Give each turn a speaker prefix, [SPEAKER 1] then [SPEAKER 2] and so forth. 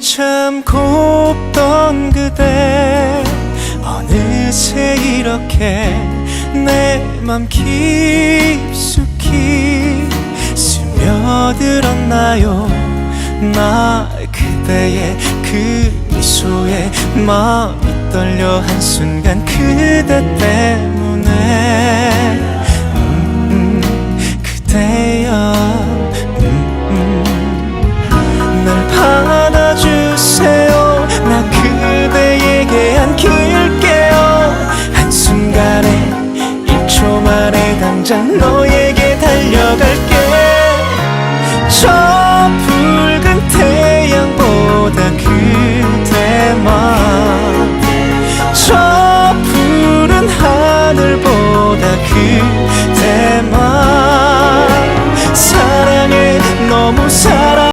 [SPEAKER 1] 참 곱던 그대. 어느새 이렇게 내 맘 깊숙이 스며들었나요? 나 그대의 그 미소에 마음이 떨려 한순간 그대 때문에 당장 너에게 달려갈게. 저 붉은 태양보다 그대만. 저 푸른 하늘보다 그대만. 사랑해 너무 사랑.